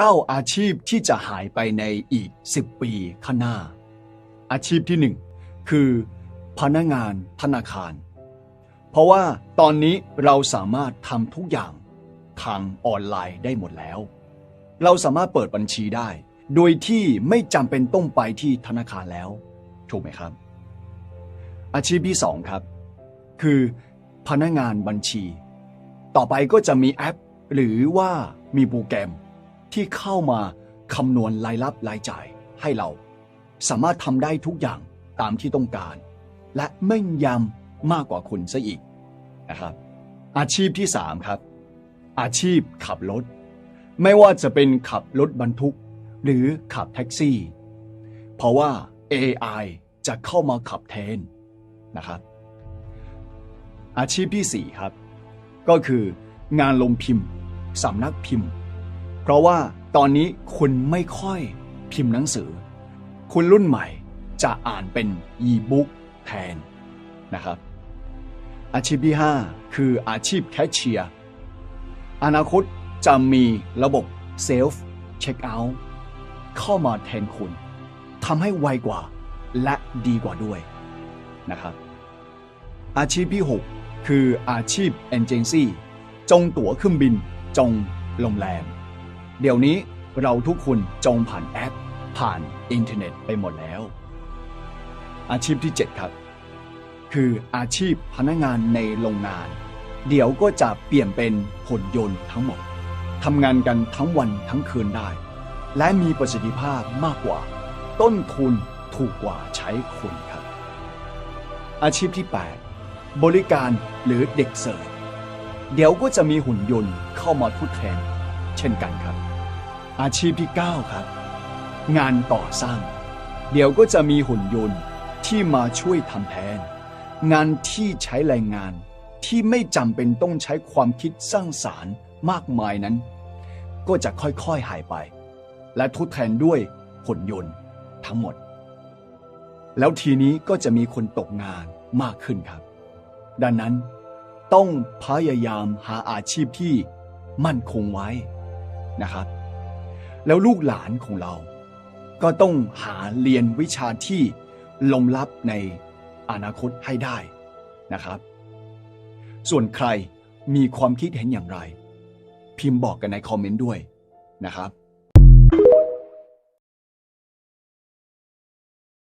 9 อาชีพที่จะหายไปในอีก 10 ปีข้างหน้า อาชีพที่ 1 คือ พนักงานธนาคาร เพราะว่าตอนนี้เราสามารถทำทุกอย่างทางออนไลน์ได้หมดแล้ว เราสามารถเปิดบัญชีได้ โดยที่ไม่จำเป็นต้องไปที่ธนาคารแล้ว ถูกไหมครับ อาชีพที่ 2 ครับ คือ พนักงานบัญชี ต่อไปก็จะมีแอป หรือว่ามีโปรแกรม ที่เข้ามาคำนวณรายรับรายจ่ายให้เรา สามารถทำได้ทุกอย่างตามที่ต้องการ และแม่นยำมากกว่าคุณซะอีกนะครับ อาชีพที่ 3 ครับ อาชีพขับรถ ไม่ว่าจะเป็นขับรถบรรทุก หรือขับแท็กซี่ เพราะว่า AI จะเข้ามาขับแทนนะครับ อาชีพที่ 4 ครับ ก็คืองานลงพิมพ์สำนักพิมพ์ เพราะว่าตอนนี้คุณไม่ค่อยพิมพ์หนังสือ คุณรุ่นใหม่จะอ่านเป็นอีบุ๊กแทนนะครับ อาชีพที่ 5 คืออาชีพแคชเชียร์อนาคตจะมีระบบเซลฟ์เช็คเอาท์เข้ามาแทนคุณทำให้ไวกว่าและดีกว่าด้วยนะครับ อาชีพที่ 6 คืออาชีพเอนเจนซี่จองตั๋วเครื่องบินจองโรงแรม เดี๋ยวนี้เราทุกคนจองผ่านแอป ผ่านอินเทอร์เน็ตไปหมดแล้ว อาชีพที่ 7 ครับ คืออาชีพพนักงานในโรงงาน เดี๋ยวก็จะเปลี่ยนเป็นหุ่นยนต์ทั้งหมดทำงานกันทั้งวันทั้งคืนได้ และมีประสิทธิภาพมากกว่า ต้นทุนถูกกว่าใช้คนครับ อาชีพที่ 8 บริการหรือเด็กเสิร์ฟเดี๋ยวก็จะมีหุ่นยนต์เข้ามาทดแทน เช่นกันครับ อาชีพที่ 9 ครับ งานก่อสร้าง เดี๋ยวก็จะมีหุ่นยนต์ที่มาช่วยทำแทน งานที่ใช้แรงงานที่ไม่จำเป็นต้องใช้ความคิดสร้างสารรค์มากมายนั้น ก็จะค่อยๆหายไป และทดแทนด้วยหุ่นยนต์ทั้งหมด แล้วทีนี้ก็จะมีคนตกงานมากขึ้นครับ ดังนั้นต้องพยายามหาอาชีพที่มั่นคงไว้นะครับ แล้วลูกหลานของเรา ก็ต้องหาเรียนวิชาที่ลมลับในอนาคตให้ได้นะครับ ส่วนใครมีความคิดเห็นอย่างไร พิมพ์บอกกันในคอมเมนต์ด้วยนะครับ